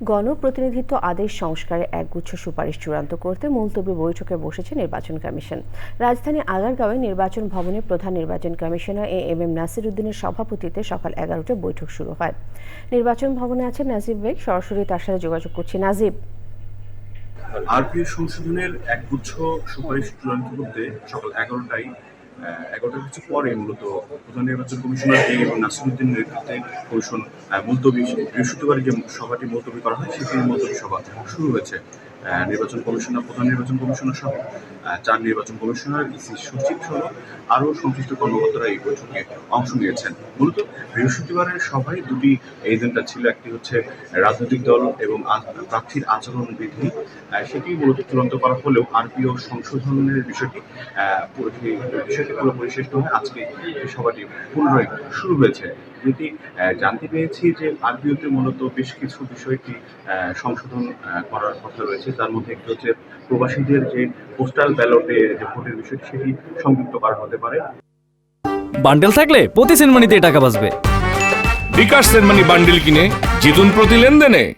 গণপ্রতিনিধিত্ব আদেশ সংস্কারে একগুচ্ছ সুপারিশ চূড়ান্ত করতে মুলতবি বৈঠকে বসেছে নির্বাচন কমিশন। রাজধানী আগারগাঁওয়ে নির্বাচন ভবনে প্রধান নির্বাচন commissioner A M M Nasir উদ্দিনের সভাপতিত্বে সকাল এগারোটায় বৈঠক শুরু হয়। নির্বাচন ভবনে আছেন নাজিব বেগ, সরাসরি তার সাথে যোগাযোগ করছি। নাজিব আরপিএ সংশোধনের একগুচ্ছ সুপারিশ চূড়ান্ত করতে সকাল এগারোটায় এগারোটার কিছু পরে মূলত প্রধান নির্বাচন কমিশনার এ এবং নাসিরুদ্দিন নেতৃত্বে কমিশন মুলতবি বৃহস্পতিবার যে সভাটি মুলতবি করা হয় সেটির মুলতবি সভা শুরু হয়েছে। নির্বাচন কমিশনার প্রধান নির্বাচন কমিশনার সহ চার নির্বাচন কমিশনার ইসি সচিব সহ আরও সংশ্লিষ্ট কর্মকর্তারা এই বৈঠকে অংশ নিয়েছেন। মূলত বৃহস্পতিবারের সভায় দুটি এজেন্ডা ছিল একটি হচ্ছে রাজনৈতিক দল এবং প্রার্থীর আচরণ বিধি সেটি মূলত চূড়ান্ত করা হলেও আরপিও সংশোধনের বিষয়টি আহ, বিষয়টি পুরোপুরি শেষ হয়ে আজকে সভাটি পুনরায় শুরু হয়েছে। যেটি জানতে পেরেছি যে আরপিওতে মূলত বেশ কিছু বিষয়টি আহ, সংশোধন আহ, করার কথা রয়েছে। তার মধ্যে একটি হচ্ছে প্রবাসীদের যে পোস্টাল ব্যালটে যে ভোটের বিষয়টি সেটি সংযুক্ত করা হতে পারে। বান্ডেল থাকলে প্রতি সেনমানিতে টাকা বাঁচবে। বিকাশ সেনমানি বান্ডিল কিনে জিতুন প্রতি লেনদেনে।